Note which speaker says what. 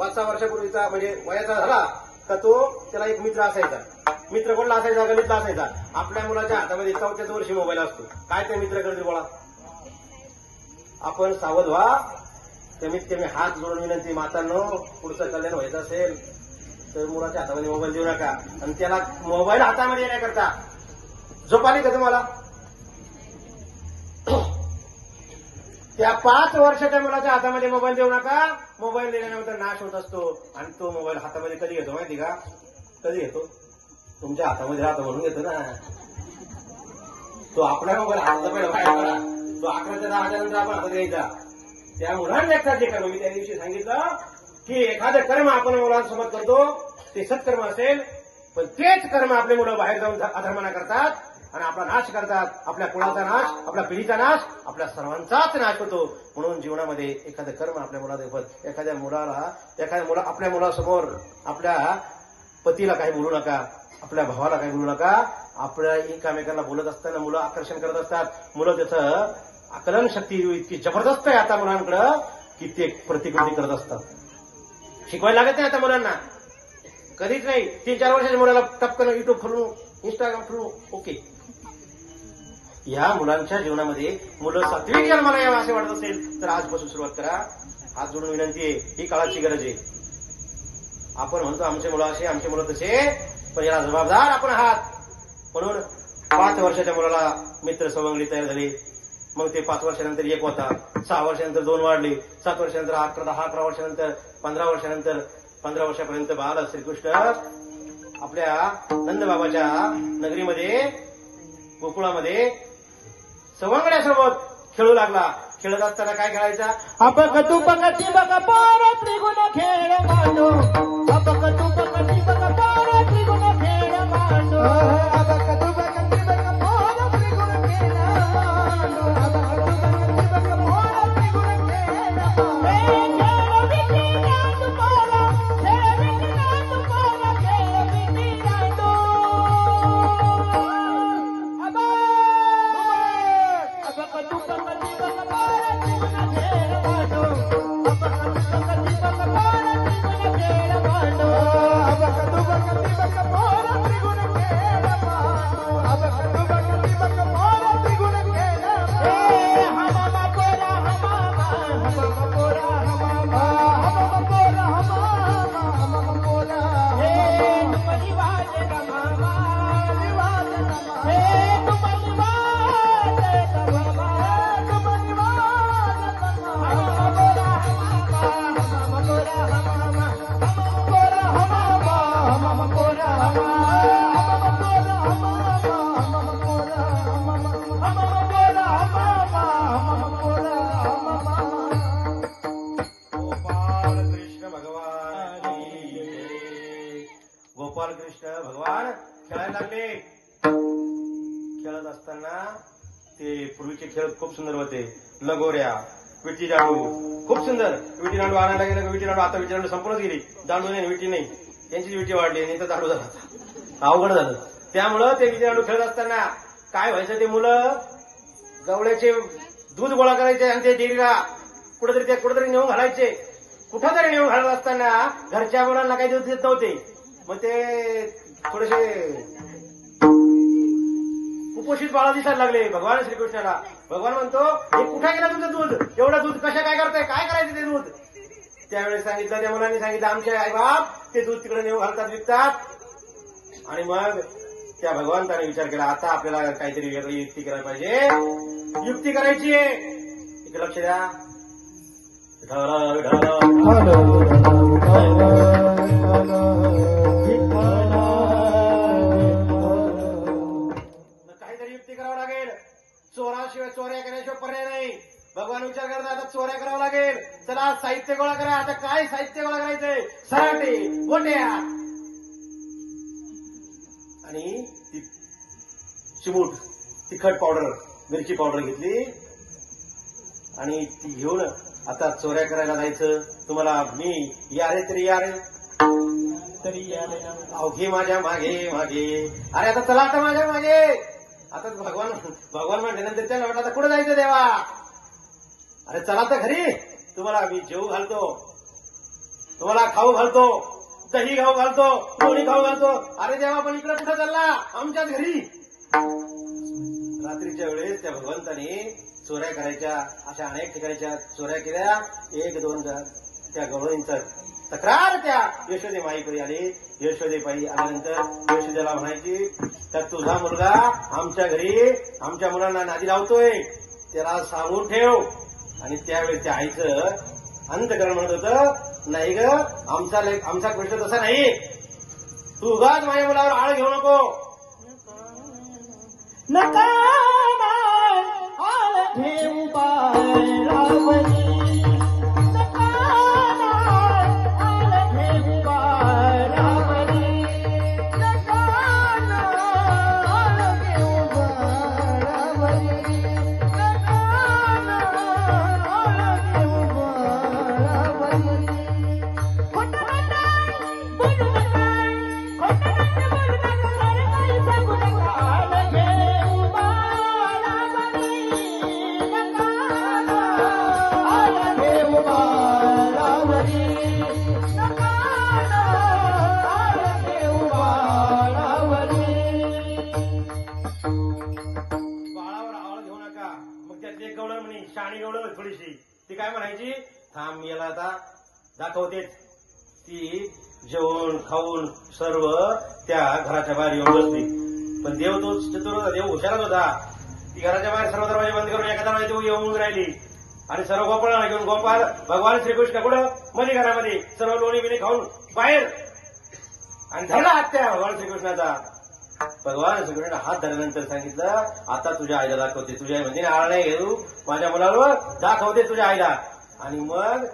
Speaker 1: पाच सहा वर्षापूर्वीचा म्हणजे वयाचा झाला तर तो त्याला एक मित्र असायचा. मित्र कोणला असायचा? गणितला असायचा. आपल्या मुलाच्या हातामध्ये चौथ्याच वर्षी मोबाईल असतो. काय ते मित्र करतील बोला? आपण सावध व्हा. कमीत कमी हात जोडून विनंती मातांनो पुढचं कल्याण व्हायचं असेल तर मुलाच्या हातामध्ये मोबाईल देऊ नका. आणि त्याला मोबाईल हातामध्ये येण्याकरता झोप आली का तुम्हाला? त्या पाच वर्षाच्या मुलाच्या हातामध्ये मोबाईल देऊ नका. मोबाईल दिल्यानंतर नाश होत असतो आणि तो मोबाईल हातामध्ये कधी येतो माहिती का? कधी येतो? तुमच्या हातामध्ये राहतो म्हणून घेतो ना. तो आपल्या मोबाईल हातला पाहिजे तो अकराच्या दहाच्या नंतर आपण हातात घ्यायचा. त्या मुलांना लक्षात जे कर्म मी त्या दिवशी सांगितलं की एखादं कर्म आपण मुलांसोबत करतो ते सत्कर्म असेल पण तेच कर्म आपले मुलं बाहेर जाऊन अधर्मना करतात. आणि आपला नाश करतात. आपल्या कुळाचा नाश आपल्या पिढीचा नाश आपल्या सर्वांचाच नाश होतो. म्हणून जीवनामध्ये एखादं कर्म आपल्या मुलादेखत एखाद्या मुलाला एखाद्या मुला आपल्या मुलासमोर आपल्या पतीला काही बोलू नका आपल्या भावाला काही बोलू नका. आपल्या एकामेकांना बोलत असताना मुलं आकर्षण करत असतात. मुलं त्याचं आकलन शक्ती इतकी जबरदस्त आहे आता मुलांकडं की ते प्रतिकृती करत असतात. शिकवायला लागत नाही आता मुलांना. कधीच नाही. तीन चार वर्षाच्या मुलाला टपकन युट्यूब खोलू इंस्टाग्राम खोलू ओके या मुलांच्या जीवनामध्ये मुलं सात्विक जन्माला यावं असे वाटत असेल तर आजपासून सुरुवात करा. हात जोडून विनंती आहे ही काळाची गरज आहे. आपण म्हणतो आमचे मुलं असे आमचे मुलं तसे पण याला जबाबदार आपण आहात. म्हणून पाच वर्षाच्या मुलाला मित्र सवंगडी तयार झाली. मग ते पाच वर्षानंतर एक होता. सहा वर्षानंतर दोन वाढले. सात वर्षानंतर अकरा दहा अकरा वर्षानंतर पंधरा वर्षानंतर पंधरा वर्षापर्यंत बाल श्रीकृष्ण आपल्या नंदबाबाच्या नगरीमध्ये गोकुळामध्ये सवंगड्यासोबत खेळू लागला. खेळत असताना काय खेळायचा?
Speaker 2: अपक तुपक बघ परत निघून खेळ मांडू. अपक तुपक बघ परत निघून खेळ मांडू.
Speaker 1: अब गोपालकृष्ण भगवान खेळायला लागले. खेळत असताना ते पूर्वीचे खेळ खूप सुंदर होते. लगोऱ्या विटी दांडू. खूप सुंदर. विटी दांडू आणायला गेलं विटी दांडू आता विटी दांडू संपूर्णच गेली. दांडू नाही विटी नाही. त्यांचीच विटी वाढली नाही तर दांडू झाला अवघड झालं. त्यामुळं ते विटी दांडू खेळत असताना काय व्हायचं ते मुलं? गवळ्याचे दूध गोळा करायचे आणि ते डेअरीला कुठेतरी ते कुठेतरी नेऊन घालायचे. कुठं तरी नेऊन घालत असताना घरच्या मुलांना काही दूध देत नव्हते. मग ते थोडेसे कुपोषित बाळा दिसायला लागले भगवान श्रीकृष्णाला. भगवान म्हणतो हे कुठे गेलं तुमचं दूध? एवढं दूध कशा काय करताय? काय करायचं ते दूध? त्यावेळेस सांगितलं त्या मुलांनी सांगितलं आमचे आई बाप ते दूध तिकडे नेऊन घालतात विकतात. आणि मग त्या भगवंताने विचार केला आता आपल्याला काहीतरी वेगळी युक्ती करायला पाहिजे. युक्ती करायची आहे. इकडे लक्ष द्या. विठ्ठल, विठ्ठल. काहीतरी युक्ती करावं लागेल. चोराशिवाय चोऱ्या करण्याशिवाय पर्याय नाही. भगवान विचार करत आता चोऱ्या करावं लागेल. चला साहित्य गोळा करा. आता काय साहित्य गोळा करायचंय? सराटे गोट्या. आणि ती चिमूट तिखट पावडर मिरची पावडर घेतली. आणि ती घेऊन आता चोऱ्या करायला जायचं. तुम्हाला मी या रे तरी या रे
Speaker 2: तरी याले ना
Speaker 1: अवघे माझ्या मागे मागे. अरे आता चला आता माझ्या मागे. आता भगवान भगवान म्हटल्यानंतर त्या म्हटलं आता कुठं जायचं देवा? अरे चला तर घरी. तुम्हाला मी जेऊ घालतो. तुम्हाला खाऊ घालतो. दही खाऊ घालतो. कोणी खाऊ घालतो. अरे देवा पण इकडे कुठं चालला? आमच्याच घरी. रात्रीच्या वेळेस त्या भगवंताने चोऱ्या करायच्या अशा अनेक ठिकाणच्या चोऱ्या केल्या. एक दोन त्या गवळींचा तक्रार त्या यशोदे माईकडे आली. यशोदे बाई आल्यानंतर यशोदेला म्हणायची तर तुझा मुलगा आमच्या घरी आमच्या मुलांना नादी लावतोय. त्याला सांगून ठेव. आणि त्यावेळी त्या आईचं अंतकरण म्हणत होतं नाही ग आमचा लेख आमचा कृष्ण तसा नाही. तू उगाच माझ्या मुलावर आळ घेऊ नको.
Speaker 2: नका आळ
Speaker 1: पाहिजे. थांब याला आता दाखवते ती जेवण खाऊन सर्व त्या घराच्या बाहेर येऊन बसली. पण देव तो चतुर होता देव हुशारच होता. ती घराच्या बाहेर सर्व दरवाजे बंद करून एका दरवाजे देऊ येऊन राहिली. आणि सर्व गोपाळाला घेऊन गोपाळ भगवान श्रीकृष्ण कुठं? मध्ये घरामध्ये सर्व लोणी बिणी खाऊन बाहेर. आणि धरला हात त्या भगवान श्रीकृष्णाचा. भगवान श्रीकृष्ण हात धरल्यानंतर सांगितलं आता तुझ्या आईला दाखवते. तुझ्या आई म्हणजे आळ नाही घेऊ. माझ्या मुलावर दाखवते तुझ्या आईला. आणि मग